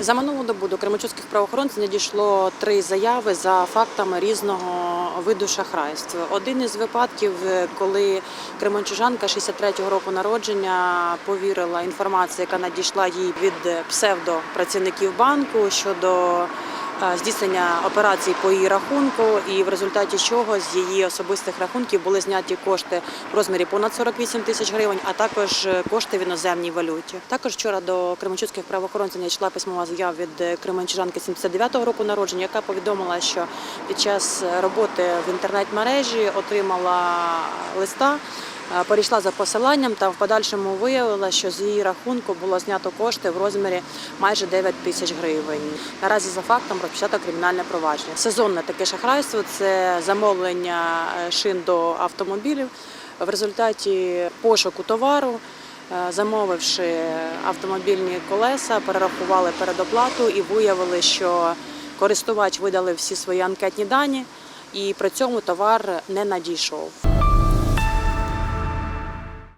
За минулу добу до кременчуцьких правоохоронців надійшло три заяви за фактами різного виду шахрайства. Один із випадків, коли кременчужанка 63-го року народження повірила інформації, яка надійшла їй від псевдопрацівників банку щодо здійснення операцій по її рахунку, і в результаті чого з її особистих рахунків були зняті кошти в розмірі понад 48 тисяч гривень, а також е, кошти в іноземній валюті. Також вчора до кременчуцьких правоохоронців надійшла письмова заява від е, кременчужанки 79-го року народження, яка повідомила, що під час роботи в інтернет-мережі отримала листа. Е, Перейшла за посиланням та в подальшому виявила, що з її рахунку було знято кошти в розмірі майже 9 тисяч гривень. Наразі за фактом розпочато кримінальне провадження. Сезонне таке шахрайство це замовлення е, шин до автомобілів. В результаті пошуку товару, е, замовивши автомобільні колеса, перерахували передоплату і виявили, що користувач видалив всі свої анкетні дані, і при цьому товар не надійшов.